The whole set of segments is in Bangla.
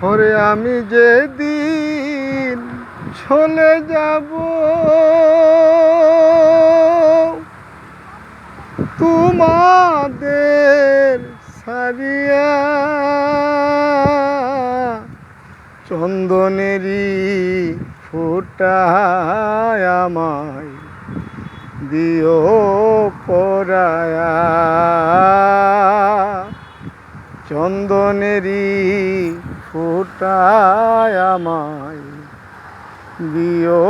ওরে আমি যেদিন চলে যাব তোমাদের সারিয়া চন্দনেরই ফুটায় আমায় দিও পরায়া। চন্দনেরই ফুটায় আমায়, দিও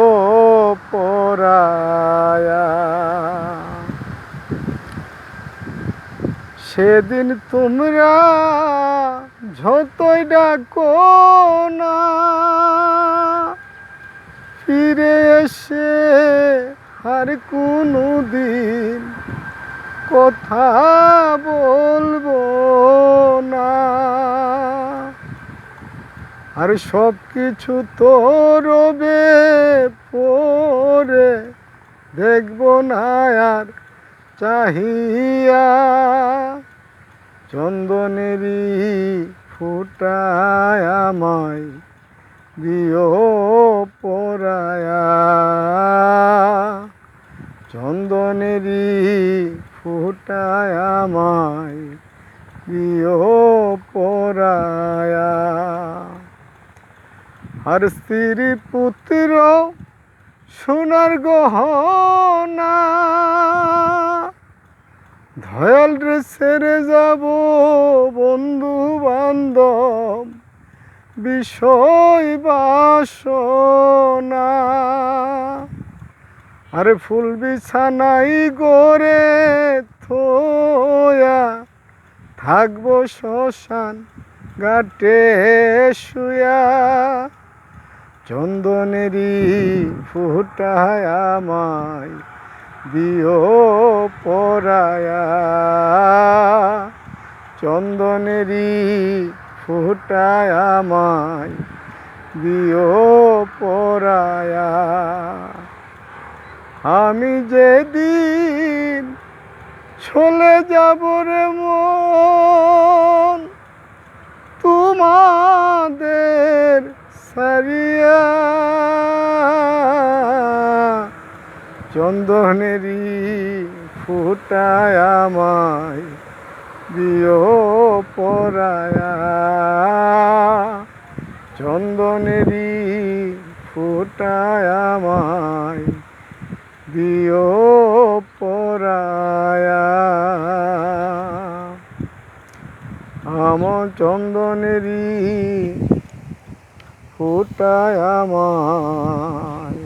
পরায়া। সেদিন তোমরা যতই ডাকো না, ফিরে এসে আর কোনো দিন কথা বলব আর সব কিছু তো রবে পরে দেখব না আর চাহিয়া। চন্দনেরই ফুটায় আমায় দিও পরায়া। চন্দনেরই ফুটায় আমায় দিও পরায়া। আর স্ত্রী পুত্র সোনার গহনা। ধয়াল সেরে যাব বন্ধু বান্ধব, বিষয় বাসনা। আরে ফুল বিছানাই গড়ে থোয়া থাকব শ্মশান গাটে শুয়া চন্দনেরই ফুটায় আমায়, দিও পরায়া। চন্দনেরই ফুটায় আমায়, দিও পরায়া। আমি যেদিন চলে যাব রে মন সারিয়া চন্দনেরই ফুটায় আমায় দিও পরায়া। চন্দনেরই ফুটায় আমায় দিও পরায়া। আমার চন্দনেরই ফুটায় আমায়